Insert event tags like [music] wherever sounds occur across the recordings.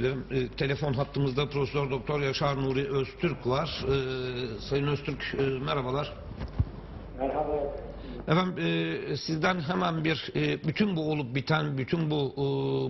dilerim. E, telefon hattımızda Profesör Doktor Yaşar Nuri Öztürk var. E, Sayın Öztürk e, merhabalar. Merhaba. Efendim e, sizden hemen bir e, bütün bu olup biten, bütün bu e,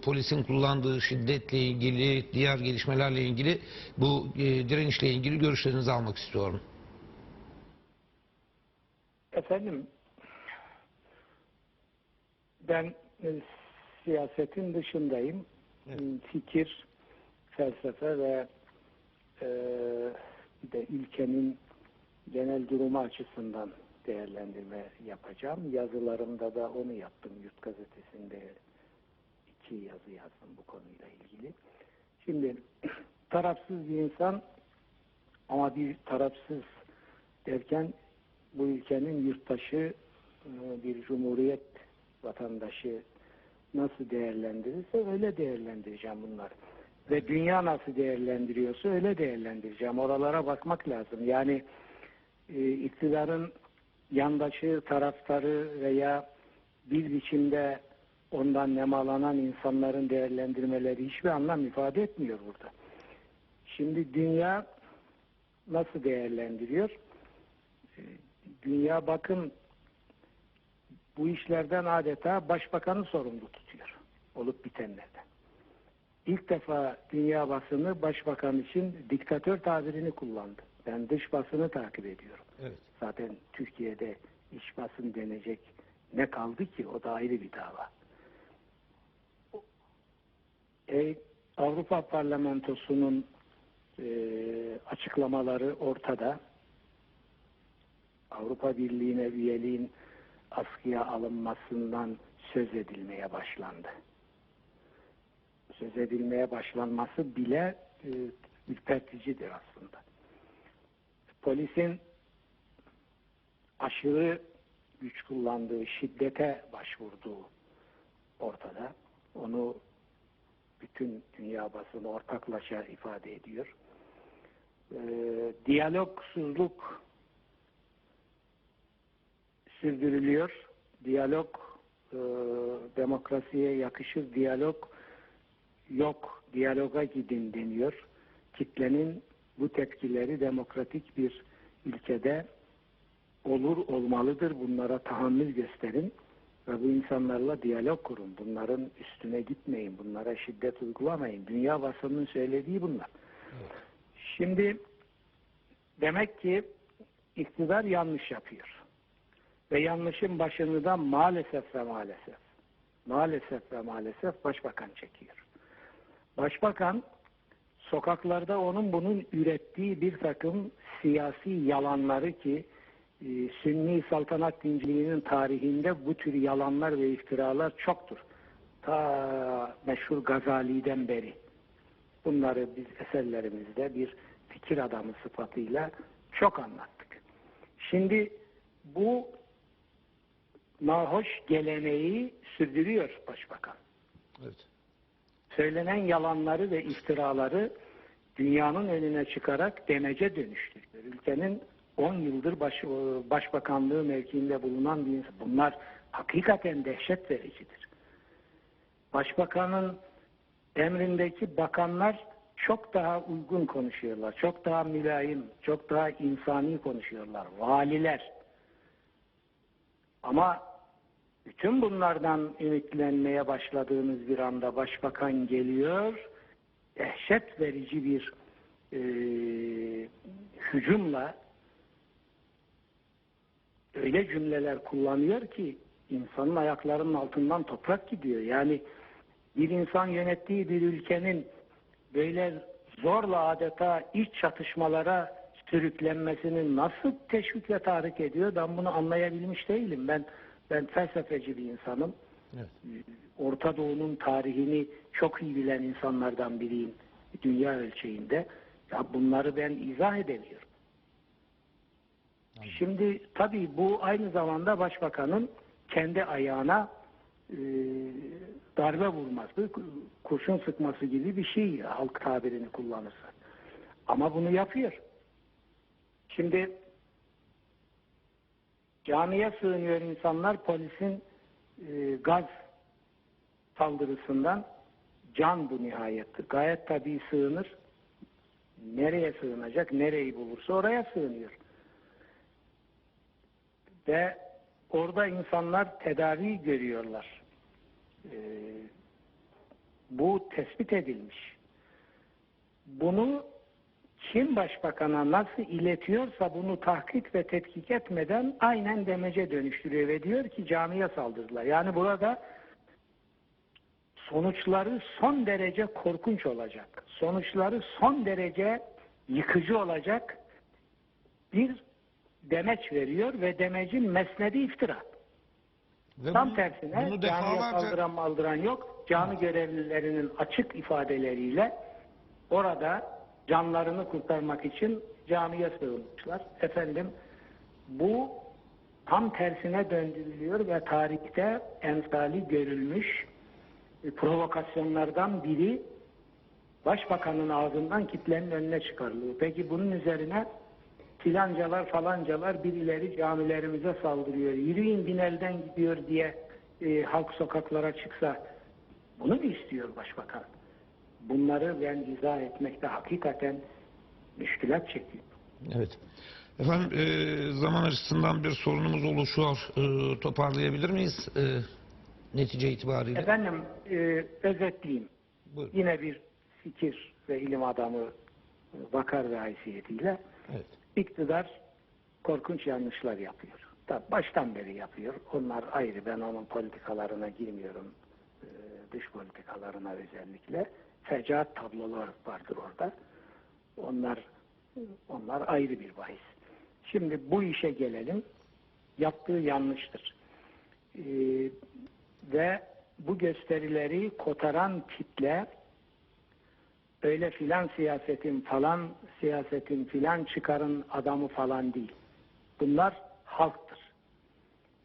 polisin kullandığı şiddetle ilgili, diğer gelişmelerle ilgili bu e, direnişle ilgili görüşlerinizi almak istiyorum. Efendim, ben e, siyasetin dışındayım. Evet. Fikir, felsefe ve e, de ülkenin genel durumu açısından değerlendirme yapacağım. Yazılarımda da onu yaptım. Yurt gazetesinde iki yazı yazdım bu konuyla ilgili. Şimdi [clears throat] tarafsız bir insan ama bir tarafsız derken bu ülkenin yurttaşı e, bir cumhuriyet vatandaşı nasıl değerlendirirse öyle değerlendireceğim bunları. Ve dünya nasıl değerlendiriyorsa öyle değerlendireceğim. Oralara bakmak lazım. Yani e, iktidarın yandaşı, taraftarı veya bir biçimde ondan nemalanan insanların değerlendirmeleri hiçbir anlam ifade etmiyor burada. Şimdi dünya nasıl değerlendiriyor? E, Dünya bakın bu işlerden adeta başbakanı sorumlu tutuyor. Olup bitenlerden. İlk defa dünya basını başbakan için diktatör tabirini kullandı. Ben dış basını takip ediyorum. Evet. Zaten Türkiye'de iç basın denecek ne kaldı ki o da ayrı bir dava. E, Avrupa Parlamentosu'nun e, açıklamaları ortada. Avrupa Birliği'ne üyeliğin askıya alınmasından söz edilmeye başlandı. Söz edilmeye başlanması bile e, ürperticidir aslında. Polisin aşırı güç kullandığı, şiddete başvurduğu ortada. Onu bütün dünya basını ortaklaşa ifade ediyor. E, diyalogsuzluk sürdürülüyor. Diyalog e, demokrasiye yakışır diyalog yok. Diyaloga gidin deniyor. Kitlenin bu tepkileri demokratik bir ülkede olur olmalıdır. Bunlara tahammül gösterin ve bu insanlarla diyalog kurun. Bunların üstüne gitmeyin. Bunlara şiddet uygulamayın. Dünya basınının söylediği bunlar. Şimdi demek ki iktidar yanlış yapıyor. Ve yanlışın başını da maalesef ve maalesef maalesef ve maalesef başbakan çekiyor. Başbakan sokaklarda onun bunun ürettiği bir takım siyasi yalanları ki e, Sünni saltanat dinciliğinin tarihinde bu tür yalanlar ve iftiralar çoktur. Ta meşhur Gazali'den beri. Bunları biz eserlerimizde bir fikir adamı sıfatıyla çok anlattık. Şimdi bu nahoş geleneği sürdürüyor başbakan. Evet. Söylenen yalanları ve iftiraları dünyanın önüne çıkarak demece dönüştürüyor. Ülkenin 10 yıldır baş, başbakanlığı mevkiinde bulunan bir insan. Bunlar hakikaten dehşet vericidir. Başbakanın emrindeki bakanlar çok daha uygun konuşuyorlar. Çok daha mülayim, çok daha insani konuşuyorlar. Valiler. Ama bütün bunlardan ümitlenmeye başladığınız bir anda başbakan geliyor, dehşet verici bir e, hücumla öyle cümleler kullanıyor ki insanın ayaklarının altından toprak gidiyor. Yani bir insan yönettiği bir ülkenin böyle zorla adeta iç çatışmalara sürüklenmesini nasıl teşvik ve tahrik ediyor ben bunu anlayabilmiş değilim. Ben ben felsefeci bir insanım. Evet. Orta Doğu'nun tarihini çok iyi bilen insanlardan biriyim dünya ölçeğinde. Ya bunları ben izah edemiyorum. Şimdi tabii bu aynı zamanda başbakanın kendi ayağına e, darbe vurması, kurşun sıkması gibi bir şey halk tabirini kullanırsa. Ama bunu yapıyor. Şimdi camiye sığınıyor insanlar polisin e, gaz saldırısından can bu nihayet. Gayet tabii sığınır. Nereye sığınacak? Nereyi bulursa oraya sığınıyor. Ve orada insanlar tedavi görüyorlar. Ee, bu tespit edilmiş. Bunu kim başbakana nasıl iletiyorsa bunu tahkik ve tetkik etmeden aynen demece dönüştürüyor ve diyor ki camiye saldırdılar. Yani burada sonuçları son derece korkunç olacak. Sonuçları son derece yıkıcı olacak bir demeç veriyor ve demecin mesnedi iftira. Ve Tam bunu- tersine bunu camiye saldıran maldıran yok. Cami görevlilerinin açık ifadeleriyle orada canlarını kurtarmak için camiye sığınmışlar. Efendim bu tam tersine döndürülüyor ve tarihte emsali görülmüş e, provokasyonlardan biri başbakanın ağzından kitlenin önüne çıkarılıyor. Peki bunun üzerine filancalar falancalar birileri camilerimize saldırıyor. Yürüyün binelden gidiyor diye e, halk sokaklara çıksa bunu mu istiyor başbakan? Bunları ben izah etmekte hakikaten müşkülat çekiyorum. Evet. Efendim e, zaman açısından bir sorunumuz oluşuyor. E, toparlayabilir miyiz e, netice itibariyle? Efendim e, özetleyeyim. Buyurun. Yine bir fikir ve ilim adamı e, vakar ve haysiyetiyle Evet. iktidar korkunç yanlışlar yapıyor. Tabi baştan beri yapıyor. Onlar ayrı. Ben onun politikalarına girmiyorum. Ee, dış politikalarına özellikle. Fecaat tablolar vardır orada. Onlar onlar ayrı bir bahis. Şimdi bu işe gelelim. Yaptığı yanlıştır. Ee, ve bu gösterileri kotaran kitle öyle filan siyasetin falan siyasetin filan çıkarın adamı falan değil. Bunlar halktır.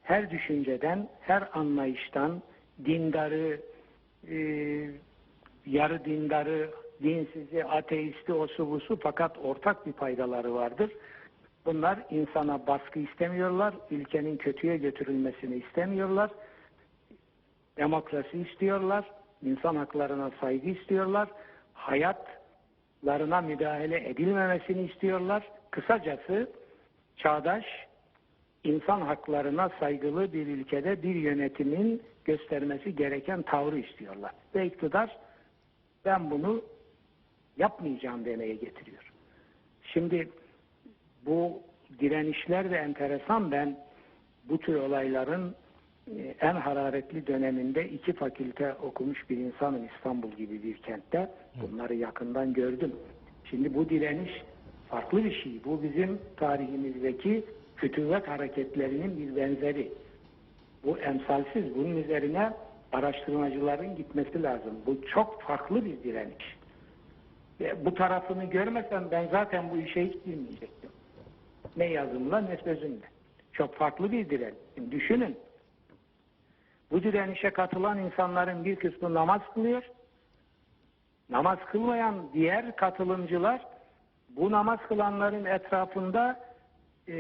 Her düşünceden, her anlayıştan dindarı, e, yarı dindarı, dinsizi, ateisti, osu fakat ortak bir paydaları vardır. Bunlar insana baskı istemiyorlar, ülkenin kötüye götürülmesini istemiyorlar demokrasi istiyorlar, insan haklarına saygı istiyorlar, hayatlarına müdahale edilmemesini istiyorlar. Kısacası çağdaş insan haklarına saygılı bir ülkede bir yönetimin göstermesi gereken tavrı istiyorlar. Ve iktidar ben bunu yapmayacağım demeye getiriyor. Şimdi bu direnişler de enteresan. Ben bu tür olayların e, en hararetli döneminde iki fakülte okumuş bir insanım İstanbul gibi bir kentte. Bunları yakından gördüm. Şimdi bu direniş farklı bir şey. Bu bizim tarihimizdeki fütüvvet hareketlerinin bir benzeri. Bu emsalsiz. Bunun üzerine araştırmacıların gitmesi lazım. Bu çok farklı bir direniş. Ve bu tarafını görmesem ben zaten bu işe hiç girmeyecektim. Ne yazımla ne sözümle. Çok farklı bir direniş. Şimdi düşünün. Bu direnişe katılan insanların bir kısmı namaz kılıyor. Namaz kılmayan diğer katılımcılar bu namaz kılanların etrafında e,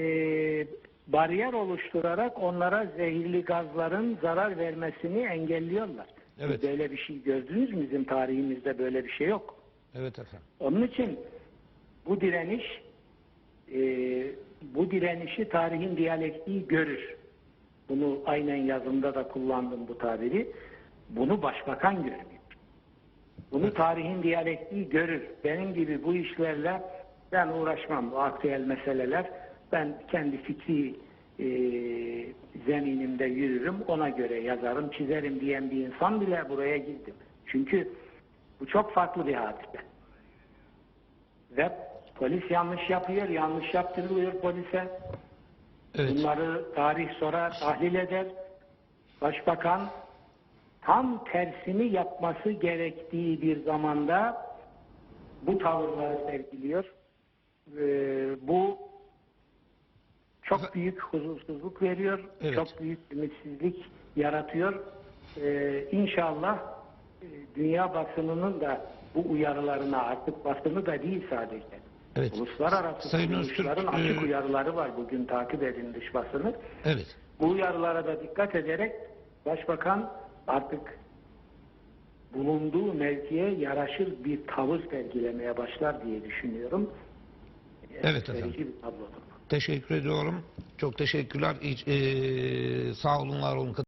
bariyer oluşturarak onlara zehirli gazların zarar vermesini engelliyorlar. Evet. Böyle bir şey gördünüz mü? Bizim tarihimizde böyle bir şey yok. Evet efendim. Onun için bu direniş e, bu direnişi tarihin diyalektiği görür. Bunu aynen yazımda da kullandım bu tabiri. Bunu başbakan görmüyor. Bunu tarihin diyalektiği görür. Benim gibi bu işlerle ben uğraşmam bu aktüel meseleler. Ben kendi fikri e, zeminimde yürürüm. Ona göre yazarım, çizerim diyen bir insan bile buraya girdim. Çünkü bu çok farklı bir hadise. Ve polis yanlış yapıyor, yanlış yaptırılıyor polise. Evet. Bunları tarih sonra tahlil eder. Başbakan tam tersini yapması gerektiği bir zamanda bu tavırları sergiliyor. Ee, bu çok büyük huzursuzluk veriyor. Evet. Çok büyük ümitsizlik yaratıyor. Ee, inşallah e, dünya basınının da bu uyarılarına artık basını da değil sadece. Evet. Uluslararası Sayın Öztürk, kuruluşların açık e, uyarıları var. Bugün takip edin dış basını. Evet. Bu uyarılara da dikkat ederek Başbakan artık bulunduğu mevkiye yaraşır bir tavır sergilemeye başlar diye düşünüyorum. Evet Verici efendim. bir tablodur. Teşekkür ediyorum. Çok teşekkürler. Hiç- eee, sağ olun, var olun.